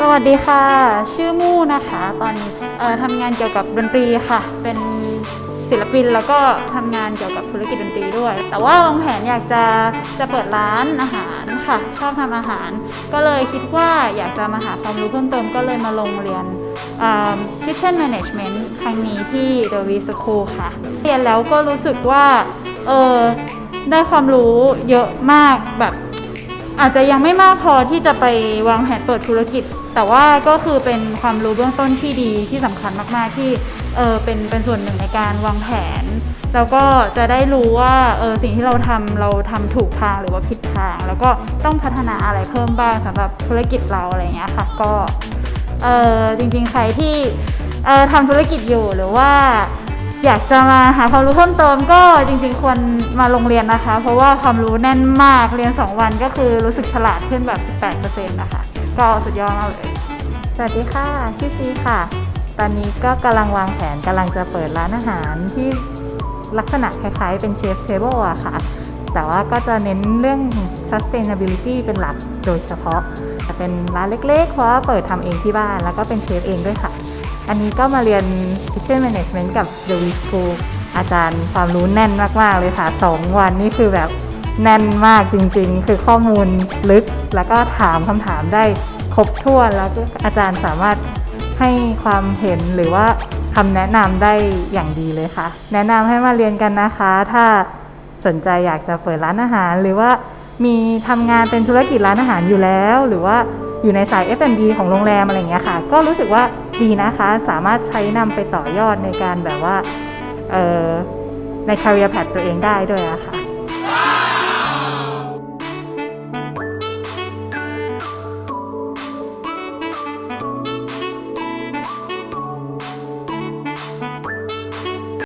สวัสดีค่ะ ชื่อมู่นะคะ ตอนนี้เอ่อทำงานเกี่ยวกับดนตรีค่ะ เป็นศิลปินแล้วก็ทำงานเกี่ยวกับธุรกิจดนตรีด้วย แต่ว่าวางแผนอยากจะจะเปิดร้านอาหารค่ะ ชอบทำอาหาร ก็เลยคิดว่าอยากจะมาหาความรู้เพิ่มเติมก็เลยมาลงเรียน Kitchen Management ครั้งนี้ที่ The V School ค่ะ เรียนแล้วก็รู้สึกว่าเออได้ความรู้เยอะมากแบบ อาจจะยังไม่มากพอที่จะไปวางแผนเปิดธุรกิจ แต่ว่าก็คือเป็นความรู้เบื้องต้นที่ดีที่สำคัญมากๆที่เออเป็นเป็นส่วนหนึ่งในการวางแผน แล้วก็จะได้รู้ว่าเออสิ่งที่เราทำเราทำถูกทางหรือว่าผิดทาง แล้วก็ต้องพัฒนาอะไรเพิ่มบ้างสำหรับธุรกิจเราอะไรอย่างเงี้ยค่ะก็เออจริงๆใครที่เออทำธุรกิจอยู่หรือว่า อยากจะมาหาความรู้เพิ่มเติมก็จริงๆควรมาโรงเรียนนะคะ เพราะว่าความรู้แน่นมากเรียน 2 วันก็คือรู้สึกฉลาดขึ้นแบบ 18%นะคะ ก็สุดยอดมากเลย สวัสดีค่ะชื่อซีค่ะ ตอนนี้ก็กำลังวางแผนกำลังจะเปิดร้านอาหารที่ลักษณะคล้ายๆเป็นเชฟเทเบิลอะค่ะ แต่ว่าก็จะเน้นเรื่อง sustainability เป็นหลักโดยเฉพาะ จะเป็นร้านเล็กๆ เพราะว่าเปิดทำเองที่บ้านแล้วก็เป็นเชฟเองด้วยค่ะ อันนี้ก็มาเรียน kitchen management กับ The w e School อาจารย์ความรู้แน่นมาก ๆ เลยค่ะ 2 วันนี่คือแบบแน่นมากจริง ๆ คือข้อมูลลึก แล้วก็ถามคำถามได้ครบถ้วน แล้วก็อาจารย์สามารถให้ความเห็นหรือว่าคำแนะนำได้อย่างดีเลยค่ะ แนะนำให้มาเรียนกันนะคะ ถ้าสนใจอยากจะเปิดร้านอาหาร หรือว่ามีทำงานเป็นธุรกิจร้านอาหารอยู่แล้ว หรือว่าอยู่ในสาย F&B ของโรงแรมอะไรอย่างเงี้ยค่ะ ก็รู้สึกว่า ดีนะคะ สามารถใช้นำไปต่อยอดในการแบบว่าเอ่อใน career path ตัวเองได้ด้วยอะค่ะ